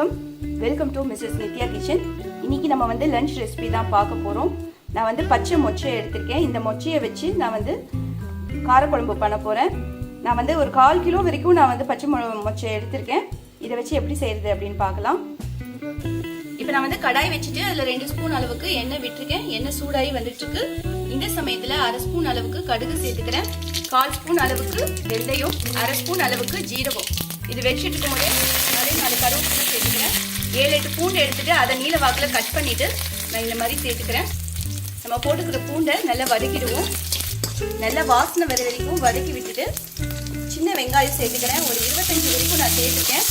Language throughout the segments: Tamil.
வணக்கம். Welcome to Mrs Nithya kitchen இன்னைக்கு நம்ம வந்து லஞ்ச் ரெசிபி தான் பார்க்க போகிறோம் நான் வந்து பச்சை மொச்சையை எடுத்திருக்கேன். இந்த மொச்சையை வச்சு நான் வந்து காரக்குழம்பு பண்ண போகிறேன் நான் வந்து ஒரு கால் கிலோ வரைக்கும் நான் வந்து பச்சை மொ மொச்சை எடுத்திருக்கேன். இதை வச்சு எப்படி செய்கிறது அப்படின்னு பார்க்கலாம். இப்போ நான் வந்து கடாய் வச்சுட்டு அதில் ரெண்டு ஸ்பூன் அளவுக்கு எண்ணெய் விட்டுருக்கேன். எண்ணெய் சூடாகி வந்துட்டுருக்கு. இந்த சமயத்தில் அரை ஸ்பூன் அளவுக்கு கடுகு சேர்த்துக்கிறேன். கால் ஸ்பூன் அளவுக்கு வெந்தயம் அரை ஸ்பூன் அளவுக்கு ஜீரகம். இது வச்சுட்டு இருக்கும் போதே நாலு கருவேப்பிலை சேர்த்துக்கிறேன். ஏழு எட்டு பூண்டு எடுத்துட்டு அதை நீல வாக்கில் கட் பண்ணிவிட்டு நான் இந்த மாதிரி சேர்த்துக்கிறேன். நம்ம போட்டுக்கிற பூண்டை நல்லா வதக்கிடுவோம். நல்லா வாசனை வர வரைக்கும் வதக்கி விட்டுட்டு சின்ன வெங்காயம் சேர்த்துக்கிறேன். ஒரு இருபத்தஞ்சு வரைக்கும் நான் சேர்த்துருக்கேன்.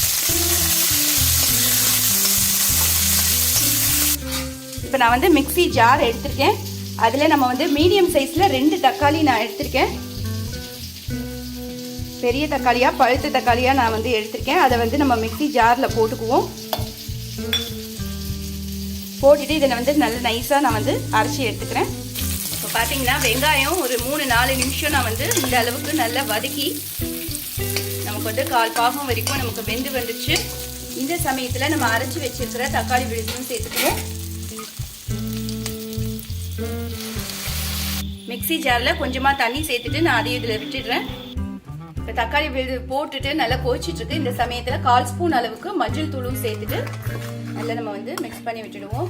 இப்போ நான் வந்து மிக்ஸி ஜார் எடுத்திருக்கேன். அதில் நம்ம வந்து மீடியம் சைஸில் ரெண்டு தக்காளி நான் எடுத்திருக்கேன். பெரிய தக்காளியாக பழுத்த தக்காளியாக நான் வந்து எடுத்திருக்கேன். அதை வந்து நம்ம மிக்ஸி ஜாரில் போட்டுக்குவோம். போட்டுட்டு இதை வந்து நல்ல நைஸாக நான் வந்து அரைச்சி எடுத்துக்கிறேன். இப்போ பார்த்தீங்கன்னா வெங்காயம் ஒரு மூணு நாலு நிமிஷம் நான் வந்து இந்த அளவுக்கு நல்லா வதக்கி நமக்கு வந்து கால் பாகம் வரைக்கும் நமக்கு வெந்து வந்துடுச்சு இந்த சமயத்தில் நம்ம அரைச்சி வச்சிருக்கிற தக்காளி விழுதும் சேர்த்துக்குவோம் மிக்ஸி ஜாரில் கொஞ்சமாக தண்ணி சேர்த்துட்டு நான் அதையும் இதில் விட்டுடுறேன். இப்போ தக்காளி விழுது போட்டுட்டு நல்லா கொதிச்சிட்டு இருக்கு. இந்த சமயத்தில் கால் ஸ்பூன் அளவுக்கு மஞ்சள் தூளும் சேர்த்துட்டு நல்லா நம்ம வந்து மிக்ஸ் பண்ணி விட்டுடுவோம்.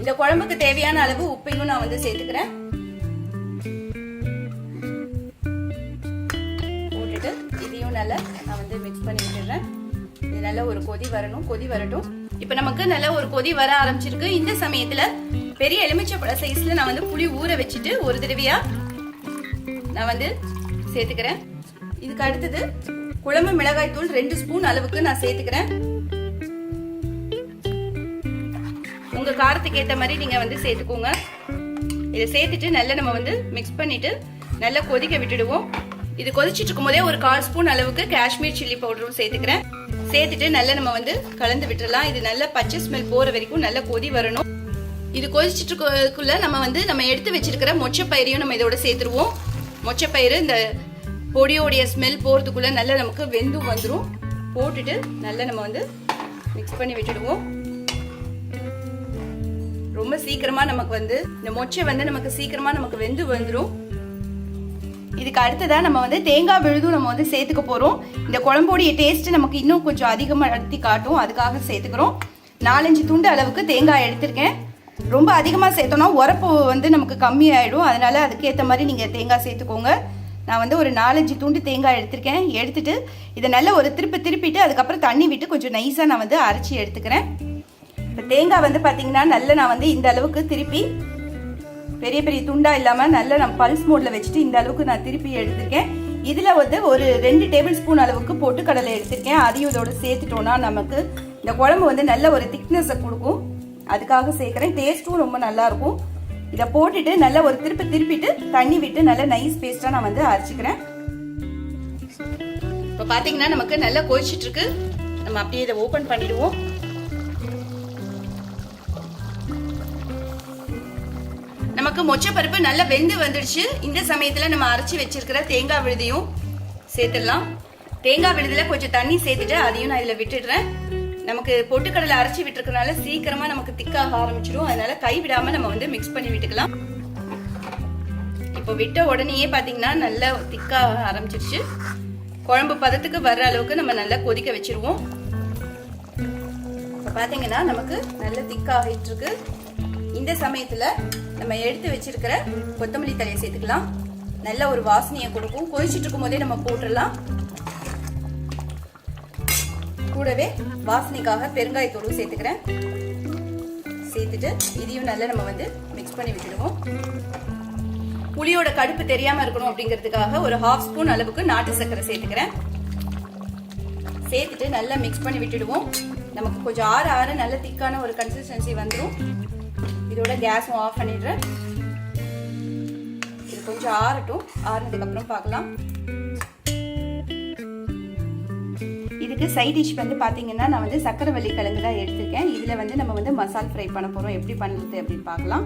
இந்த குழம்புக்கு தேவையான அளவு உப்பையும் நான் வந்து சேர்த்துக்கிறேன். போட்டுட்டு இதையும் நல்லா நான் வந்து மிக்ஸ் பண்ணி விட்டுடுறேன். இது நல்லா ஒரு கொதி வரணும் கொதி வரட்டும். இப்போ நமக்கு நல்ல ஒரு கொதி வர ஆரம்பிச்சிருக்கு. இந்த சமயத்தில் பெரிய எலுமிச்சப்பழ சைஸில் நான் வந்து புளி ஊற வச்சுட்டு ஒரு தடவையா நான் வந்து சேர்த்துக்கிறேன். இதுக்கு அடுத்தது குழம்பு மிளகாய் தூள் ரெண்டு ஸ்பூன் அளவுக்கு நான் சேர்த்துக்கிறேன். உங்க காரத்துக்கு ஏற்ற மாதிரி நீங்க வந்து சேர்த்துக்கோங்க. இதை சேர்த்துட்டு நல்லா நம்ம வந்து மிக்ஸ் பண்ணிட்டு நல்லா கொதிக்க விட்டுடுவோம். இது கொதிச்சிட்டு இருக்கும் போதே ஒரு கால் ஸ்பூன் அளவுக்கு காஷ்மீர் சில்லி பவுடரும் சேர்த்துக்கிறேன். சேர்த்துட்டு நல்லா நம்ம வந்து கலந்து விட்டுறலாம். இது நல்ல பச்சை ஸ்மெல் போற வரைக்கும் நல்லா கொதி வரணும். இது கொதிச்சுட்டு இருக்கக்குள்ள நம்ம வந்து நம்ம எடுத்து வச்சிருக்கிற மொச்சப்பயிரையும் நம்ம இதோட சேர்த்துருவோம். மொச்சப்பயிறு இந்த பொடியோடைய ஸ்மெல் போகிறதுக்குள்ளே நல்லா நமக்கு வெந்து வந்துடும் போட்டுட்டு நல்லா நம்ம வந்து மிக்ஸ் பண்ணி விட்டுடுவோம் ரொம்ப சீக்கிரமா நமக்கு வந்து இந்த மொச்சை வந்து நமக்கு சீக்கிரமா நமக்கு வெந்து வந்துடும் இதுக்கு அடுத்ததா நம்ம வந்து தேங்காய் விழுதும் நம்ம வந்து சேர்த்துக்க போகிறோம் இந்த குழம்போடைய டேஸ்ட் நமக்கு இன்னும் கொஞ்சம் அதிகமாக நடத்தி காட்டும். அதுக்காக சேர்த்துக்கிறோம். நாலஞ்சு துண்டு அளவுக்கு தேங்காய் எடுத்திருக்கேன். ரொம்ப அதிகமாக சேர்த்தோம்னா உரப்பு வந்து நமக்கு கம்மியாயிடும். அதனால் அதனால அதுக்கேற்ற மாதிரி நீங்கள் தேங்காய் சேர்த்துக்கோங்க. நான் வந்து ஒரு நாலஞ்சு துண்டு தேங்காய் எடுத்திருக்கேன். எடுத்துட்டு இதை நல்லா ஒரு திருப்பி திருப்பிட்டு அதுக்கப்புறம் தண்ணி விட்டு கொஞ்சம் நைஸாக நான் வந்து அரைச்சி எடுத்துக்கிறேன். இப்போ தேங்காய் வந்து பார்த்தீங்கன்னா நல்லா நான் வந்து இந்த அளவுக்கு திருப்பி பெரிய பெரிய துண்டாக இல்லாமல் நல்லா நான் பல்ஸ் மோடில் வச்சுட்டு இந்த அளவுக்கு நான் திருப்பி எடுத்திருக்கேன். இதில் வந்து ஒரு ரெண்டு டேபிள் ஸ்பூன் அளவுக்கு பொட்டுக்கடலை எடுத்திருக்கேன். அதையும் இதோட சேர்த்துட்டோன்னா நமக்கு இந்த குழம்பு வந்து நல்ல ஒரு திக்னஸை கொடுக்கும். அதுக்காக சேர்க்குறேன். டேஸ்ட்டும் ரொம்ப நல்லாயிருக்கும் இதை போட்டுட்டு நல்லா ஒரு திருப்பி திருப்பிட்டு தண்ணி விட்டு நல்லா நைஸ் பேஸ்ட்டாக நான் வந்து அரைச்சிக்கிறேன். இப்போ பார்த்தீங்கன்னா நமக்கு நல்லா கொதிச்சிட்டு இருக்கு. நம்ம அப்படியே இதை ஓப்பன் பண்ணிடுவோம். நமக்கு மொச்சப்பருப்பு நல்லா வெந்து வந்துடுச்சு. இந்த சமயத்துல நம்ம அரைச்சி வச்சிருக்கிற தேங்காய் விழுதையும் சேர்த்துடலாம். தேங்காய் விழுதுல கொஞ்சம் தண்ணி சேர்த்துட்டு அதையும் நான் இதுல விட்டுடுறேன். நமக்கு பொட்டுக்கடலை அரைச்சி விட்டுருக்கனால சீக்கிரமா நமக்கு திக்காக ஆரம்பிச்சிடும் அதனால கை விடாம நம்ம வந்து மிக்ஸ் பண்ணி விட்டுக்கலாம். இப்போ விட்ட உடனேயே பார்த்தீங்கன்னா நல்லா திக்காக ஆரம்பிச்சிருச்சு. குழம்பு பதத்துக்கு வர்ற அளவுக்கு நம்ம நல்லா கொதிக்க வச்சிருவோம். இப்போ பார்த்தீங்கன்னா நமக்கு நல்ல திக்காகிட்டு இருக்கு இந்த சமயத்தில் நம்ம எடுத்து வச்சிருக்கிற கொத்தமல்லி தலையை சேர்த்துக்கலாம். நல்ல ஒரு வாசனையை கொடுக்கும். கொதிச்சுட்டு இருக்கும் போதே நம்ம போட்டுடலாம். கூடவே வாசனைக்காக பெருங்காயத்தூளும் சேர்த்துக்கிறேன். சேர்த்துட்டு இதையும் நல்லா நம்ம வந்து மிக்ஸ் பண்ணி விட்டுடுவோம். புளியோட கடுப்பு தெரியாம இருக்கணும் அப்படிங்கிறதுக்காக ஒரு ஹாஃப் ஸ்பூன் அளவுக்கு நாட்டு சர்க்கரை சேர்த்துக்கிறேன். சேர்த்துட்டு நல்லா மிக்ஸ் பண்ணி விட்டுடுவோம். நமக்கு கொஞ்சம் ஆற ஆற நல்ல திக்கான ஒரு கன்சிஸ்டன்சி வந்துடும் இதோட கேஸும் ஆஃப் பண்ணிடுறேன். இது கொஞ்சம் ஆறட்டும். ஆறுனதுக்கு அப்புறம் பார்க்கலாம். இதுக்கு சைட் டிஷ் வந்து பார்த்தீங்கன்னா நான் வந்து சக்கரவள்ளி கிழங்கு தான் எடுத்திருக்கேன். இதில் வந்து நம்ம வந்து மசால் ஃப்ரை பண்ண போகிறோம் எப்படி பண்ணுறது அப்படின்னு பார்க்கலாம்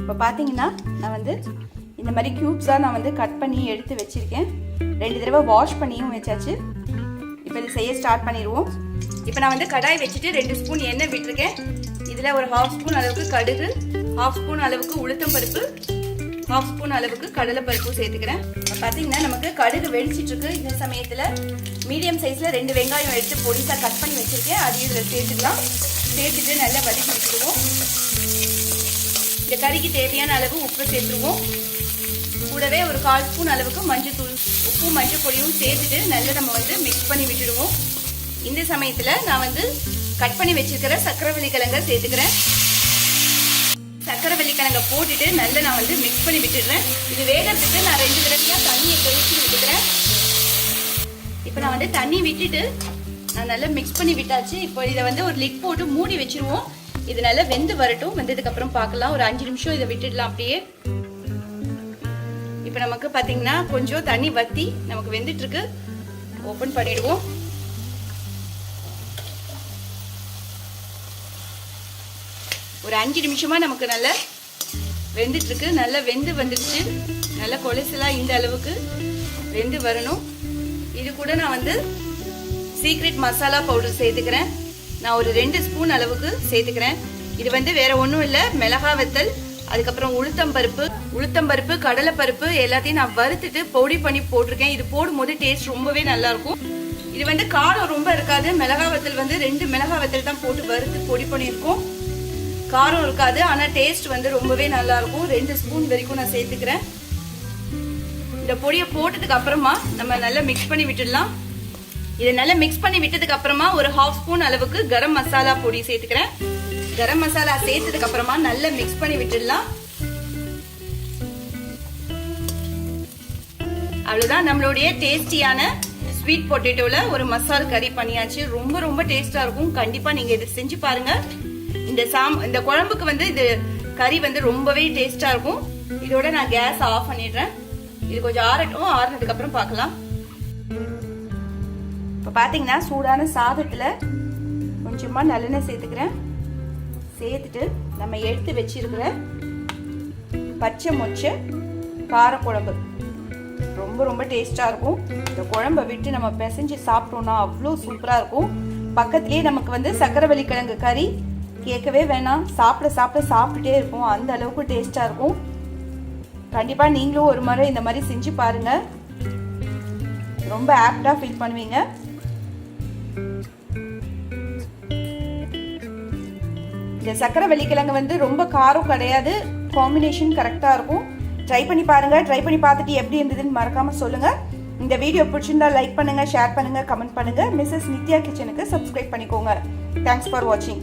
இப்போ பார்த்தீங்கன்னா நான் வந்து இந்த மாதிரி க்யூப்ஸாக நான் வந்து கட் பண்ணி எடுத்து வச்சுருக்கேன். ரெண்டு தடவை வாஷ் பண்ணியும் வச்சாச்சு. இப்போ இது செய்ய ஸ்டார்ட் பண்ணிடுவோம். இப்போ நான் வந்து கடாய் வச்சுட்டு ரெண்டு ஸ்பூன் எண்ணெய் விட்டுருக்கேன். இதில் ஒரு ஹாஃப் ஸ்பூன் அளவுக்கு கடுகு ஹாஃப் ஸ்பூன் அளவுக்கு உளுத்தம் பருப்பு ஹாஃப் ஸ்பூன் அளவுக்கு கடலை பருப்பும் சேர்த்துக்கிறேன் பார்த்தீங்கன்னா நமக்கு கடுகு வெடிச்சிட்ருக்கு இந்த சமயத்தில் மீடியம் சைஸில் ரெண்டு வெங்காயம் எடுத்து பொடிசாக கட் பண்ணி வச்சுருக்கேன். அதையும் இதில் சேர்த்துக்கலாம். சேர்த்துட்டு நல்லா வதக்கி வச்சுருவோம் இந்த கறிக்கு தேவையான அளவு உப்பு சேர்த்துருவோம். கூடவே ஒரு கால் ஸ்பூன் அளவுக்கு மஞ்சள் தூள் உப்பு மஞ்சள் பொடியும் சேர்த்துட்டு நல்லா நம்ம வந்து மிக்ஸ் பண்ணி விட்டுடுவோம். இந்த சமயத்தில் நான் வந்து கட் பண்ணி வச்சிருக்கிற சக்கரவள்ளி கிழங்க சேர்த்துக்கிறேன். சக்கரவள்ளி கிழங்க போட்டுட்டு நல்லா நான் வந்து மிக்ஸ் பண்ணி விட்டுடுறேன். இது வேகிறதுக்கு நான் ரெண்டு தடவையாக தண்ணியை தெளிச்சு விட்டுக்கிறேன். இப்போ நான் வந்து தண்ணி விட்டுட்டு நான் நல்லா மிக்ஸ் பண்ணி விட்டாச்சு. இப்போ இதை வந்து ஒரு லிட் போட்டு மூடி வச்சிருவோம். இது நல்லா வெந்து வரட்டும். வெந்ததுக்கப்புறம் பார்க்கலாம். ஒரு அஞ்சு நிமிஷம் இதை விட்டுடலாம் அப்படியே. இப்போ நமக்கு பார்த்தீங்கன்னா கொஞ்சம் தண்ணி வத்தி நமக்கு வெந்துட்டுருக்கு. ஓப்பன் பண்ணிடுவோம். ஒரு அஞ்சு நிமிஷமா நமக்கு நல்லா வெந்துட்டுருக்கு. நல்லா வெந்து வந்துடுச்சு. நல்லா கொலைசலா இந்த அளவுக்கு வெந்து வரணும். இது கூட நான் வந்து சீக்ரெட் மசாலா பவுடர் சேர்த்துக்கிறேன். நான் ஒரு ரெண்டு ஸ்பூன் அளவுக்கு சேர்த்துக்கிறேன். இது வந்து வேற ஒன்றும் இல்லை மிளகா வத்தல் அதுக்கப்புறம் உளுத்தம் பருப்பு உளுத்தம் கடலை பருப்பு எல்லாத்தையும் நான் வறுத்துட்டு பொடி பண்ணி போட்டிருக்கேன். இது போடும்போது டேஸ்ட் ரொம்பவே நல்லா இருக்கும் இது வந்து காரம் ரொம்ப இருக்காது. மிளகா வத்தல் வந்து ரெண்டு மிளகா வத்தல் தான் போட்டு வறுத்து பொடி பண்ணியிருக்கோம். காரம் இருக்காது ஆனால் டேஸ்ட் வந்து ரொம்பவே நல்லா இருக்கும் ரெண்டு ஸ்பூன் வரைக்கும் நான் சேர்த்துக்கிறேன். இந்த பொடியை போட்டதுக்கு அப்புறமா நம்ம நல்லா மிக்ஸ் பண்ணி விட்டுடலாம். இதை நல்லா மிக்ஸ் பண்ணி விட்டதுக்கு அப்புறமா ஒரு ஹாஃப் ஸ்பூன் அளவுக்கு கரம் மசாலா பொடி சேர்த்துக்கிறேன். கரம் மசாலா சேர்த்ததுக்கு அப்புறமா நல்லா மிக்ஸ் பண்ணி விட்டுடலாம். அவ்வளவுதான் நம்மளுடைய டேஸ்டியான ஸ்வீட் பொட்டேட்டோல ஒரு மசால் கறி பண்ணியாச்சு. ரொம்ப ரொம்ப டேஸ்டா இருக்கும். கண்டிப்பா நீங்க இதை செஞ்சு பாருங்க. இந்த சாம் இந்த குழம்புக்கு வந்து இது கறி வந்து ரொம்பவே டேஸ்டா இருக்கும். இதோட நான் கேஸ் ஆஃப் பண்ணிடுறேன். இது கொஞ்சம் ஆறட்டும். ஆறுனதுக்கு அப்புறம் பார்க்கலாம். இப்போ பார்த்தீங்கன்னா சூடான சாதத்தில் கொஞ்சமாக நல்லெண்ணெய் சேர்த்துக்கிறேன். சேர்த்துட்டு நம்ம எடுத்து வச்சிருக்கிற பச்சை மொச்சை காரக்குழம்பு ரொம்ப ரொம்ப டேஸ்ட்டாக இருக்கும். இந்த குழம்பை விட்டு நம்ம பிசைஞ்சு சாப்பிட்டோம்னா அவ்வளோ சூப்பராக இருக்கும். பக்கத்துலேயே நமக்கு வந்து சக்கரவள்ளி கிழங்கு கறி கேட்கவே வேணாம். சாப்பிட சாப்பிட சாப்பிட்டுட்டே இருக்கும் அந்த அளவுக்கு டேஸ்ட்டாக இருக்கும். கண்டிப்பாக நீங்களும் ஒரு முறை இந்த மாதிரி செஞ்சு பாருங்கள் ரொம்ப ஆப்டாக ஃபீல் பண்ணுவீங்க. இந்த சக்கரை வெள்ளிக்கிழங்கு வந்து ரொம்ப காரம் கிடையாது. காம்பினேஷன் கரெக்டாக இருக்கும். ட்ரை பண்ணி பாருங்கள் ட்ரை பண்ணி பார்த்துட்டு எப்படி இருந்ததுன்னு மறக்காமல் சொல்லுங்கள் இந்த வீடியோ பிடிச்சிருந்தா லைக் பண்ணுங்கள் ஷேர் பண்ணுங்கள் கமெண்ட் பண்ணுங்கள் மிஸ்ஸஸ் நித்யா கிச்சனுக்கு சப்ஸ்கிரைப் பண்ணிக்கோங்க. தேங்க்ஸ் ஃபார் வாட்சிங்